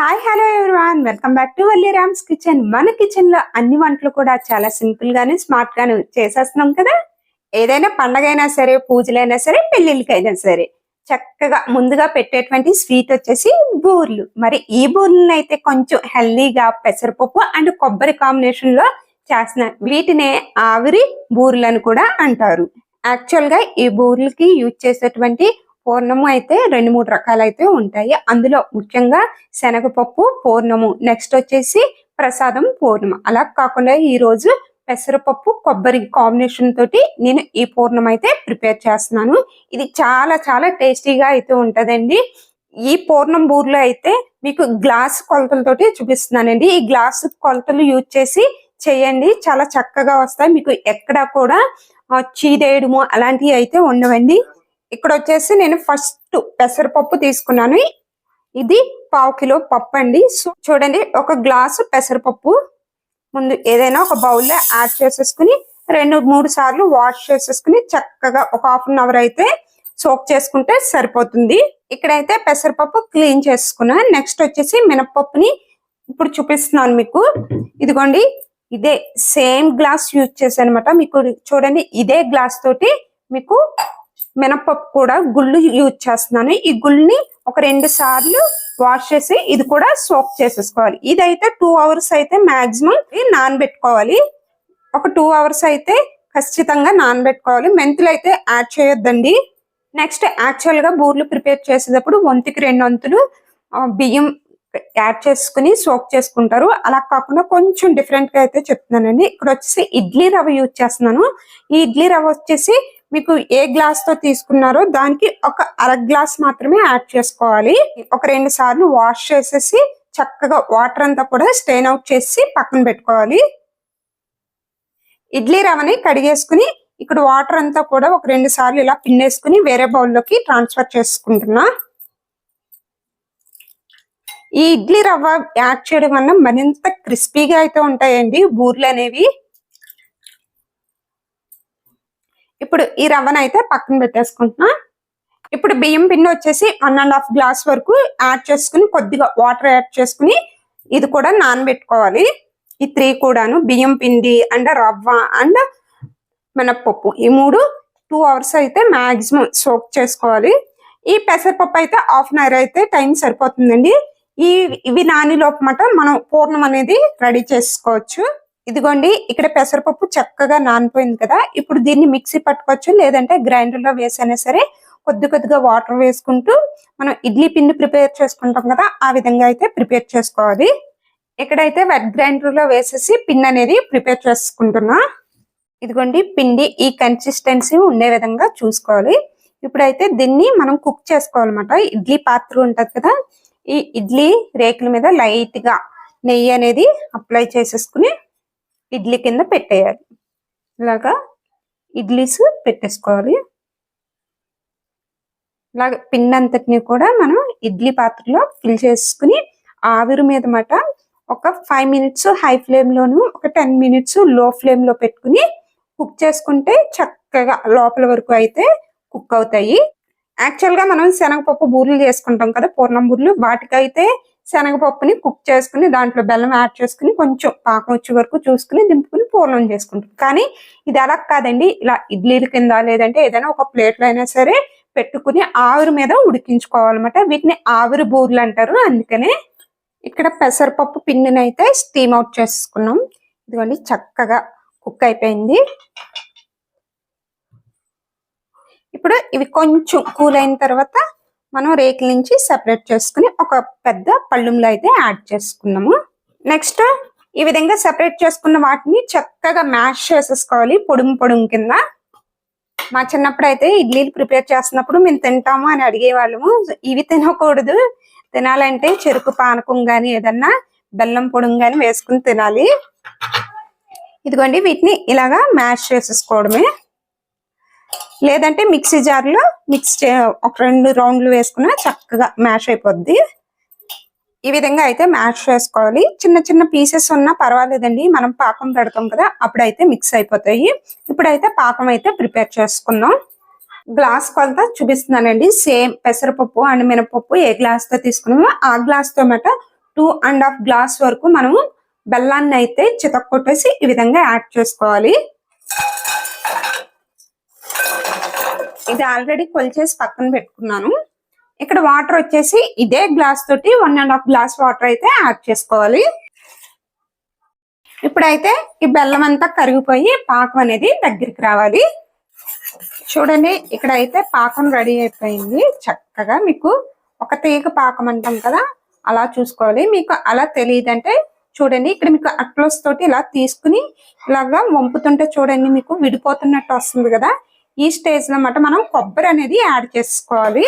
Hi hello everyone welcome back to Valli Rams kitchen మన కిచెన్లో అన్ని వంటలు కూడా చాలా సింపుల్ గాను స్మార్ట్ గాను చేసేస్తున్నాం కదా? ఏదైనా పండగైనా సరే పూజలైనా సరే పెళ్ళిళ్ళకైనా సరే చక్కగా ముందుగా పెట్టేటువంటి స్వీట్ వచ్చేసి బూర్లు. మరి ఈ బూర్లను అయితే కొంచెం హెల్దీగా పెసరపప్పు అండ్ కొబ్బరి కాంబినేషన్లో చేసిన వీటినే ఆవిరి బూర్లు అని కూడా అంటారు. యాక్చువల్గా ఈ బూర్లకి యూజ్ చేసేటువంటి పూర్ణము అయితే రెండు మూడు రకాలు అయితే ఉంటాయి. అందులో ముఖ్యంగా శనగపప్పు పూర్ణము నెక్స్ట్ వచ్చేసి ప్రసాదం పూర్ణం అలా కాకుండా ఈ రోజు పెసరపప్పు కొబ్బరి కాంబినేషన్ తోటి నేను ఈ పూర్ణం అయితే ప్రిపేర్ చేస్తున్నాను. ఇది చాలా చాలా టేస్టీగా అయితే ఉంటదండి. ఈ పూర్ణం బూర్లో అయితే మీకు గ్లాస్ కొలతలతోటి చూపిస్తున్నానండి. ఈ గ్లాస్ కొలతలు యూజ్ చేసి చేయండి. చాలా చక్కగా వస్తాయి. మీకు ఎక్కడ కూడా చీదేయడము అలాంటివి అయితే ఉండవండి. ఇక్కడ వచ్చేసి నేను ఫస్ట్ పెసరపప్పు తీసుకున్నాను. ఇది పావు కిలో పప్పు అండి సో చూడండి ఒక గ్లాసు పెసరపప్పు. ముందు ఏదైనా ఒక బౌల్లో యాడ్ చేసేసుకుని రెండు మూడు సార్లు వాష్ చేసేసుకుని చక్కగా ఒక హాఫ్ అన్ అవర్ అయితే సోక్ చేసుకుంటే సరిపోతుంది. ఇక్కడైతే పెసరపప్పు క్లీన్ చేసుకున్నా. నెక్స్ట్ వచ్చేసి మినపప్పుని ఇప్పుడు చూపిస్తున్నాను మీకు. ఇదిగోండి ఇదే సేమ్ గ్లాస్ యూజ్ చేశాను అనమాట మీకు చూడండి ఇదే గ్లాస్ తోటి మీకు మినపప్పు కూడా గుళ్ళు యూజ్ చేస్తున్నాను. ఈ గుళ్ళని ఒక రెండు సార్లు వాష్ చేసి ఇది కూడా సోప్ చేసేసుకోవాలి. ఇదైతే టూ అవర్స్ అయితే మాక్సిమం నానబెట్టుకోవాలి. ఒక టూ అవర్స్ అయితే ఖచ్చితంగా నానబెట్టుకోవాలి. మెంతులు అయితే యాడ్ చేయొద్దండి. నెక్స్ట్ యాక్చువల్గా బూర్లు ప్రిపేర్ చేసేటప్పుడు వంతుకి రెండు వంతులు బియ్యం యాడ్ చేసుకుని సోక్ చేసుకుంటారు. అలా కాకుండా కొంచెం డిఫరెంట్గా అయితే చెప్తున్నానండి. ఇక్కడ వచ్చేసి ఇడ్లీ రవ్వ యూజ్ చేస్తున్నాను. ఈ ఇడ్లీ రవ్వ వచ్చేసి మీకు ఏ గ్లాస్తో తీసుకున్నారో దానికి ఒక అర గ్లాస్ మాత్రమే యాడ్ చేసుకోవాలి. ఒక రెండు సార్లు వాష్ చేసేసి చక్కగా వాటర్ అంతా కూడా స్టెయిన్ అవుట్ చేసి పక్కన పెట్టుకోవాలి. ఇడ్లీ రవ్వని కడిగేసుకుని ఇక్కడ వాటర్ అంతా కూడా ఒక రెండు సార్లు ఇలా పిన్నేసుకుని వేరే బౌల్లోకి ట్రాన్స్ఫర్ చేసుకుంటున్నా. ఈ ఇడ్లీ రవ్వ యాడ్ చేయడం వల్ల మరింత క్రిస్పీగా అయితే ఉంటాయండి బూర్లు అనేవి. ఇప్పుడు ఈ రవ్వను అయితే పక్కన పెట్టేసుకుంటున్నా. ఇప్పుడు బియ్యం పిండి వచ్చేసి వన్ అండ్ హాఫ్ గ్లాస్ వరకు యాడ్ చేసుకుని కొద్దిగా వాటర్ యాడ్ చేసుకుని ఇది కూడా నానబెట్టుకోవాలి. ఈ త్రీ కూడాను బియ్యం పిండి అండ్ రవ్వ అండ్ మినప్పప్పు. ఈ మూడు టూ అవర్స్ అయితే మాక్సిమం సోక్ చేసుకోవాలి. ఈ పెసరపప్పు అయితే హాఫ్ అన్ అవర్ అయితే టైం సరిపోతుందండి. ఈ ఇవి నాని లోపమాట మనం పూర్ణం అనేది రెడీ చేసుకోవచ్చు. ఇదిగోండి ఇక్కడ పెసరపప్పు చక్కగా నానిపోయింది కదా. ఇప్పుడు దీన్ని మిక్సీ పట్టుకోవచ్చు లేదంటే గ్రైండర్లో వేసైనా సరే కొద్ది కొద్దిగా వాటర్ వేసుకుంటూ మనం ఇడ్లీ పిండి ప్రిపేర్ చేసుకుంటాం కదా ఆ విధంగా అయితే ప్రిపేర్ చేసుకోవాలి. ఇక్కడైతే వెట్ గ్రైండర్లో వేసేసి పిండి అనేది ప్రిపేర్ చేసుకుంటున్నా. ఇదిగోండి పిండి ఈ కన్సిస్టెన్సీ ఉండే విధంగా చూసుకోవాలి. ఇప్పుడైతే దీన్ని మనం కుక్ చేసుకోవాలన్నమాట. ఇడ్లీ పాత్ర ఉంటుంది కదా ఈ ఇడ్లీ రేకుల మీద లైట్గా నెయ్యి అనేది అప్లై చేసేసుకుని ఇడ్లీ కింద పెట్టేయాలి. ఇలాగా ఇడ్లీస్ పెట్టేసుకోవాలి. ఇలాగ పిండి అంతటిని కూడా మనం ఇడ్లీ పాత్రలో ఫిల్ చేసుకుని ఆవిరి మీద మాట ఒక ఫైవ్ మినిట్స్ హై ఫ్లేమ్ లోను ఒక టెన్ మినిట్స్లో ఫ్లేమ్లో పెట్టుకుని కుక్ చేసుకుంటే చక్కగా లోపల వరకు అయితే కుక్ అవుతాయి. యాక్చువల్గా మనం శనగపప్పు బూరెలు చేసుకుంటాం కదా పూర్ణం బూరెలు. వాటికైతే శనగపప్పుని కుక్ చేసుకుని దాంట్లో బెల్లం యాడ్ చేసుకుని కొంచెం పాకం వచ్చే వరకు చూసుకుని దింపుకుని పూర్ణం చేసుకుంటాం. కానీ ఇది అలా కాదండి. ఇలా ఇడ్లీల కింద లేదంటే ఏదైనా ఒక ప్లేట్లో అయినా సరే పెట్టుకుని ఆవిరి మీద ఉడికించుకోవాలన్నమాట. వీటిని ఆవిరి బూరెలు అంటారు. అందుకనే ఇక్కడ పెసరపప్పు పిండిని అయితే స్టీమ్ అవుట్ చేసుకున్నాం. ఇదిగోండి చక్కగా కుక్ అయిపోయింది. ఇప్పుడు ఇవి కొంచెం కూల్ అయిన తర్వాత మనం రేకుల నుంచి సెపరేట్ చేసుకుని ఒక పెద్ద పళ్ళుంలో అయితే యాడ్ చేసుకున్నాము. నెక్స్ట్ ఈ విధంగా సెపరేట్ చేసుకున్న వాటిని చక్కగా మ్యాష్ చేసేసుకోవాలి పొడుము పొడుము కింద. మా చిన్నప్పుడు అయితే ఇడ్లీలు ప్రిపేర్ చేస్తున్నప్పుడు మేము తింటాము అని అడిగేవాళ్ళము. ఇవి తినకూడదు. తినాలంటే చెరుకు పానకం కానీ ఏదన్నా బెల్లం పొడుం కానీ వేసుకుని తినాలి. ఇదిగోండి వీటిని ఇలాగా మ్యాష్ చేసేసుకోవడమే. లేదంటే మిక్సీ జార్లో మిక్స్ ఒక రెండు రౌండ్లు వేసుకున్నా చక్కగా మ్యాష్ అయిపోద్ది. ఈ విధంగా అయితే మ్యాష్ చేసుకోవాలి. చిన్న చిన్న పీసెస్ ఉన్నా పర్వాలేదండి. మనం పాకం పెడతాం కదా అప్పుడైతే మిక్స్ అయిపోతాయి. ఇప్పుడైతే పాకం అయితే ప్రిపేర్ చేసుకుందాం. గ్లాస్ కొలత చూపిస్తున్నానండి. సేమ్ పెసరపప్పు అండ్ మినపప్పు ఏ గ్లాస్తో తీసుకున్నామో ఆ గ్లాస్తో మాట టూ అండ్ హాఫ్ గ్లాస్ వరకు మనము బెల్లాన్ని అయితే చితక్కొట్టేసి ఈ విధంగా యాడ్ చేసుకోవాలి. ఇది ఆల్రెడీ కొలిచేసి పక్కన పెట్టుకున్నాను. ఇక్కడ వాటర్ వచ్చేసి ఇదే గ్లాస్ తోటి one and half glass water అయితే యాడ్ చేసుకోవాలి. ఇప్పుడైతే ఈ బెల్లం అంతా కరిగిపోయి పాకం అనేది దగ్గరికి రావాలి. చూడండి ఇక్కడ అయితే పాకం రెడీ అయిపోయింది. చక్కగా మీకు ఒక తీగ పాకం అంటాం కదా అలా చూసుకోవాలి. మీకు అలా తెలియదంటే చూడండి ఇక్కడ మీకు అట్లోస్ తోటి ఇలా తీసుకుని ఇలాగా వంపుతుంటే చూడండి మీకు విడిపోతున్నట్టు వస్తుంది కదా. ఈ స్టేజ్లో మాట మనం కొబ్బరి అనేది యాడ్ చేసుకోవాలి.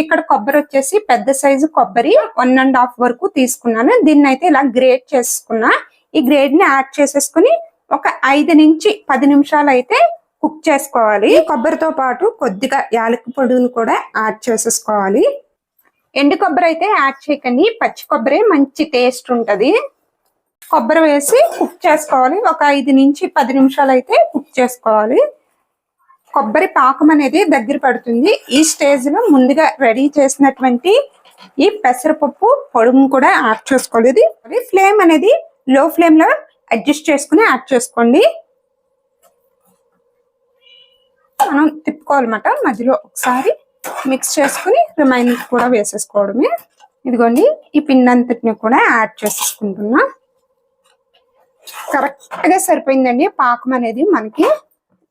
ఇక్కడ కొబ్బరి వచ్చేసి పెద్ద సైజు కొబ్బరి వన్ అండ్ హాఫ్ వరకు తీసుకున్నాను. దీన్ని అయితే ఇలా గ్రేట్ చేసుకున్నా. ఈ గ్రేడ్ని యాడ్ చేసేసుకుని ఒక ఐదు నుంచి పది నిమిషాలు అయితే కుక్ చేసుకోవాలి. కొబ్బరితో పాటు కొద్దిగా యాలక పొడిని కూడా యాడ్ చేసేసుకోవాలి. ఎండు కొబ్బరి అయితే యాడ్ చేయకండి. పచ్చి కొబ్బరి మంచి టేస్ట్ ఉంటుంది. కొబ్బరి వేసి కుక్ చేసుకోవాలి. ఒక ఐదు నుంచి పది నిమిషాలు అయితే కుక్ చేసుకోవాలి. కొబ్బరి పాకం అనేది దగ్గర పడుతుంది. ఈ స్టేజ్లో ముందుగా రెడీ చేసినటువంటి ఈ పెసరపప్పు పొడుము కూడా యాడ్ చేసుకోలేదు ఇది ఫ్లేమ్ అనేది లో ఫ్లేమ్లో అడ్జస్ట్ చేసుకుని యాడ్ చేసుకోండి. మనం తిప్పుకోవాలన్నమాట. మధ్యలో ఒకసారి మిక్స్ చేసుకుని రిమైనింగ్ కూడా వేసేసుకోవడమే. ఇదిగోండి ఈ పిండి అంతటిని కూడా యాడ్ చేసేసుకుంటున్నా కరెక్ట్గా సరిపోయిందండి. పాకం అనేది మనకి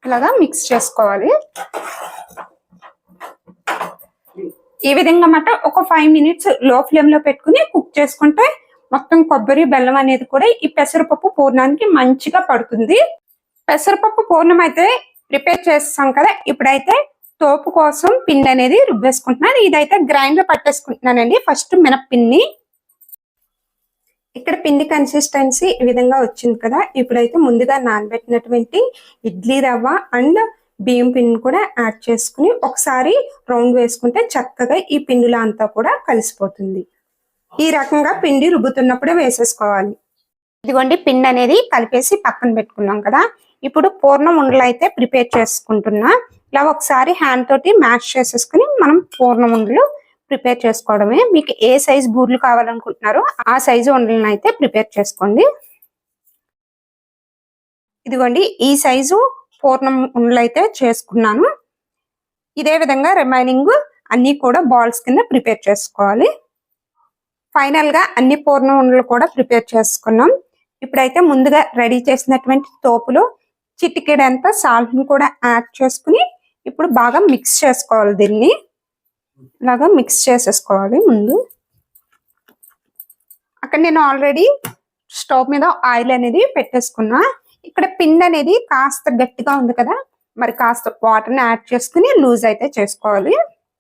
ఇలాగా మిక్స్ చేసుకోవాలి. ఈ విధంగా మాట ఒక ఫైవ్ మినిట్స్లో ఫ్లేమ్లో పెట్టుకుని కుక్ చేసుకుంటే మొత్తం కొబ్బరి బెల్లం అనేది కూడా ఈ పెసరపప్పు పూర్ణానికి మంచిగా పడుతుంది. పెసరపప్పు పూర్ణం అయితే ప్రిపేర్ చేస్తాం కదా ఇప్పుడైతే తోపు కోసం పిండి అనేది రుబ్బేసుకుంటున్నాను. ఇదైతే లో పట్టేసుకుంటున్నానండి. ఫస్ట్ మినప్పిండి ఇక్కడ పిండి కన్సిస్టెన్సీ ఈ విధంగా వచ్చింది కదా. ఇప్పుడైతే ముందుగా నానబెట్టినటువంటి ఇడ్లీ రవ్వ అండ్ బియ్యం పిండిని కూడా యాడ్ చేసుకుని ఒకసారి రౌండ్ వేసుకుంటే చక్కగా ఈ పిండిలో అంతా కూడా కలిసిపోతుంది. ఈ రకంగా పిండి రుబ్బుతున్నప్పుడే వేసేసుకోవాలి. ఇదిగోండి పిండి అనేది కలిపేసి పక్కన పెట్టుకున్నాం కదా. ఇప్పుడు పూర్ణం ఉండలు అయితే ప్రిపేర్ చేసుకుంటున్నా. ఇలా ఒకసారి హ్యాండ్ తోటి మ్యాష్ చేసేసుకుని మనం పూర్ణం ఉండలు ప్రిపేర్ చేసుకోవడమే. మీకు ఏ సైజ్ బూర్లు కావాలనుకుంటున్నారో ఆ సైజు ఉండలను అయితే ప్రిపేర్ చేసుకోండి. ఇదిగోండి ఈ సైజు పూర్ణం ఉండలు అయితే చేసుకున్నాను. ఇదే విధంగా రిమైనింగ్ అన్ని కూడా బాల్స్ కింద ప్రిపేర్ చేసుకోవాలి. ఫైనల్గా అన్ని పూర్ణ ఉండలు కూడా ప్రిపేర్ చేసుకున్నాం. ఇప్పుడైతే ముందుగా రెడీ చేసినటువంటి తోపులో చిటికెడంతా సాల్ట్ని కూడా యాడ్ చేసుకుని ఇప్పుడు బాగా మిక్స్ చేసుకోవాలి దీన్ని. ఇలాగా మిక్స్ చేసేసుకోవాలి ముందు. అక్కడ నేను ఆల్రెడీ స్టవ్ మీద ఆయిల్ అనేది పెట్టేసుకున్నా. ఇక్కడ పిండి అనేది కాస్త గట్టిగా ఉంది కదా మరి కాస్త వాటర్ని యాడ్ చేసుకుని లూజ్ అయితే చేసుకోవాలి.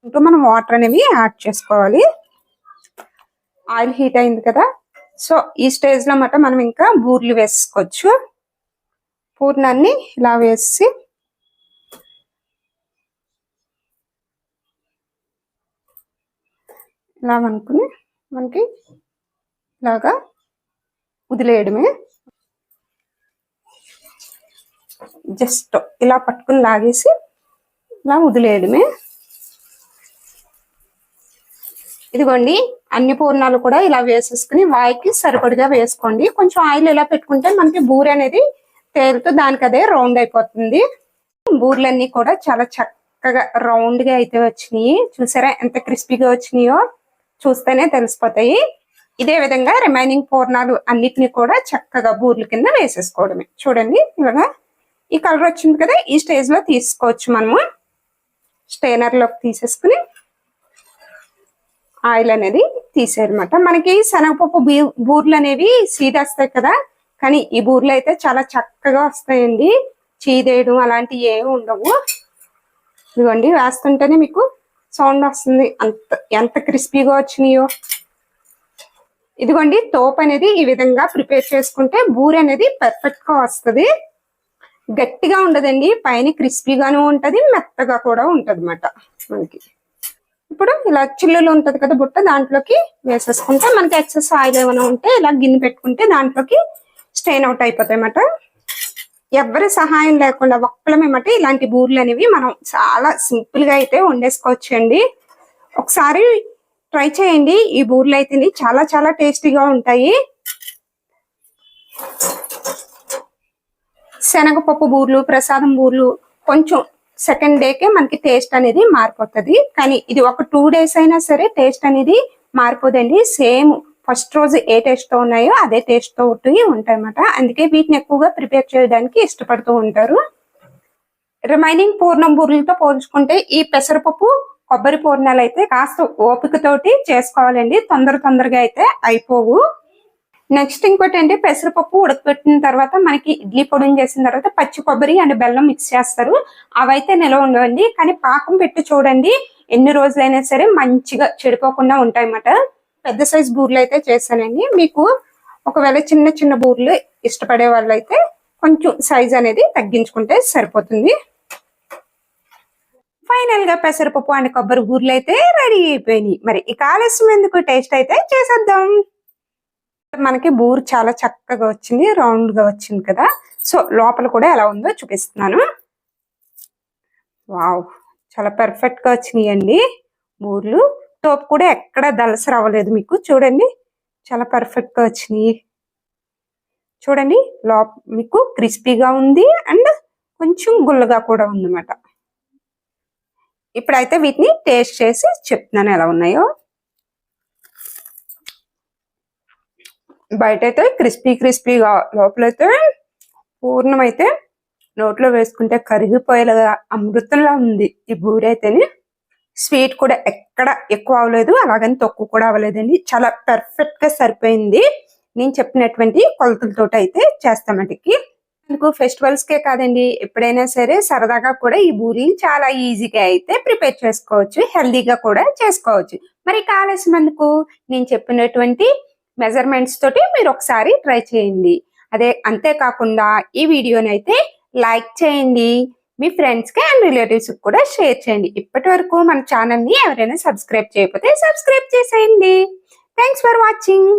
ఇంకా మనం వాటర్ అనేవి యాడ్ చేసుకోవాలి. ఆయిల్ హీట్ అయింది కదా సో ఈ స్టేజ్లో మాట మనం ఇంకా బూర్లు వేసుకోవచ్చు. పూర్ణాన్ని ఇలా వేసి ఇలా అనుకుని మనకి ఇలాగా వదిలేయడమే. జస్ట్ ఇలా పట్టుకుని లాగేసి ఇలా వదిలేయడమే. ఇదిగోండి అన్ని పూర్ణాలు కూడా ఇలా వేసేసుకుని వాయికి సరిపడిగా వేసుకోండి. కొంచెం ఆయిల్ ఇలా పెట్టుకుంటే మనకి బూరె అనేది తేలుతూ దానికి అదే రౌండ్ అయిపోతుంది. బూర్లన్నీ కూడా చాలా చక్కగా రౌండ్గా అయితే వచ్చినాయి. చూసారా ఎంత క్రిస్పీగా వచ్చినాయో? చూస్తేనే తెలిసిపోతాయి. ఇదే విధంగా రిమైనింగ్ పూర్ణాలు అన్నిటిని కూడా చక్కగా బూర్ల కింద వేసేసుకోవడమే. చూడండి ఇలాగా ఈ కలర్ వచ్చింది కదా ఈ స్టేజ్లో తీసుకోవచ్చు మనము. స్టేనర్లోకి తీసేసుకుని ఆయిల్ అనేది తీసేయమాట మనకి శనగపప్పు బూర్లు అనేవి సీదేస్తాయి కదా కానీ ఈ బూర్లు అయితే చాలా చక్కగా వస్తాయండి. చీదేయడం అలాంటివి ఏమి ఉండవు. ఇదిగోండి వేస్తుంటేనే మీకు సౌండ్ వస్తుంది. అంత ఎంత క్రిస్పీగా వచ్చినాయో. ఇదిగోండి తోపు అనేది ఈ విధంగా ప్రిపేర్ చేసుకుంటే బూర అనేది పర్ఫెక్ట్గా వస్తుంది. గట్టిగా ఉండదండి పైన క్రిస్పీగాను ఉంటది మెత్తగా కూడా ఉంటది మనకి. ఇప్పుడు ఇలా చిల్లులు ఉంటది కదా బుట్ట దాంట్లోకి వేసేసుకుంటే మనకి ఎక్సెస్ ఆయిల్ ఏమైనా ఉంటే ఇలా గిన్నె పెట్టుకుంటే దాంట్లోకి స్టెయిన్ అవుట్ అయిపోతాయి అన్నమాట ఎవరి సహాయం లేకుండా ఒక్కలమేమట ఇలాంటి బూర్లు అనేవి మనం చాలా సింపుల్గా అయితే వండేసుకోవచ్చు అండి ఒకసారి ట్రై చేయండి. ఈ బూర్లు అయితే చాలా చాలా టేస్టీగా ఉంటాయి. శనగపప్పు బూర్లు ప్రసాదం బూర్లు కొంచెం సెకండ్ డేకే మనకి టేస్ట్ అనేది మారిపోతుంది. కానీ ఇది ఒక టూ డేస్ అయినా సరే టేస్ట్ అనేది మారిపోదండి. సేమ్ ఫస్ట్ రోజు ఏ టేస్ట్తో ఉన్నాయో అదే టేస్ట్తో ఉంటాయి అన్నమాట అందుకే వీటిని ఎక్కువగా ప్రిపేర్ చేయడానికి ఇష్టపడుతూ ఉంటారు. రిమైనింగ్ పూర్ణం బూరెలతో పోల్చుకుంటే ఈ పెసరపప్పు కొబ్బరి పూర్ణాలు అయితే కాస్త ఓపికతోటి చేసుకోవాలండి. తొందర తొందరగా అయితే అయిపోవు. నెక్స్ట్ ఇంకోటి అంటే పెసరపప్పు ఉడకబెట్టిన తర్వాత మనకి ఇడ్లీ పొడిని చేసిన తర్వాత పచ్చి కొబ్బరి అండ్ బెల్లం మిక్స్ చేస్తారు. అవైతే నిలవ ఉండవండి. కానీ పాకం పెట్టి చూడండి. ఎన్ని రోజులైనా సరే మంచిగా చెడిపోకుండా ఉంటాయన్నమాట. పెద్ద సైజ్ బూర్లు అయితే చేశానండి మీకు ఒకవేళ చిన్న చిన్న బూర్లు ఇష్టపడే వాళ్ళు అయితే కొంచెం సైజ్ అనేది తగ్గించుకుంటే సరిపోతుంది. ఫైనల్గా పెసరపప్పు అండ్ కొబ్బరి బూర్లు అయితే రెడీ అయిపోయినాయి. మరి ఇక ఆలస్యం ఎందుకు? టేస్ట్ అయితే చేసేద్దాం. మనకి బూర్ చాలా చక్కగా వచ్చింది రౌండ్గా వచ్చింది కదా. సో లోపల కూడా ఎలా ఉందో చూపిస్తున్నాను. వావ్! చాలా పర్ఫెక్ట్గా అండి బూర్లు. టోప్ కూడా ఎక్కడ దలసర అవ్వలేదు మీకు. చూడండి చాలా పర్ఫెక్ట్గా వచ్చినాయి. చూడండి లోప మీకు క్రిస్పీగా ఉంది అండ్ కొంచెం గుల్లగా కూడా ఉందన్నమాట. ఇప్పుడైతే వీటిని టేస్ట్ చేసి చెప్తున్నాను ఎలా ఉన్నాయో. బయట అయితే క్రిస్పీ క్రిస్పీగా లోపలైతే పూర్ణం అయితే నోట్లో వేసుకుంటే కరిగిపోయేలాగా అమృతంలా ఉంది ఈ బూరైతేనే స్వీట్ కూడా ఎక్కడ ఎక్కువ అవ్వలేదు అలాగని తక్కువ కూడా అవ్వలేదండి. చాలా పర్ఫెక్ట్గా సరిపోయింది. నేను చెప్పినటువంటి కొలతలతో అయితే చేస్తామటికి మనకు ఫెస్టివల్స్ కే కాదండి ఎప్పుడైనా సరే సరదాగా కూడా ఈ బూరీని చాలా ఈజీగా అయితే ప్రిపేర్ చేసుకోవచ్చు హెల్దీగా కూడా చేసుకోవచ్చు. మరి కాలేసినందుకు నేను చెప్పినటువంటి మెజర్మెంట్స్ తోటి మీరు ఒకసారి ట్రై చేయండి. అదే అంతేకాకుండా ఈ వీడియోని అయితే లైక్ చేయండి. మీ ఫ్రెండ్స్కి అండ్ రిలేటివ్స్కి కూడా షేర్ చేయండి. ఇప్పటి వరకు మన ఛానల్ని ఎవరైనా సబ్స్క్రైబ్ చేయకపోతే సబ్స్క్రైబ్ చేసేయండి. Thanks for watching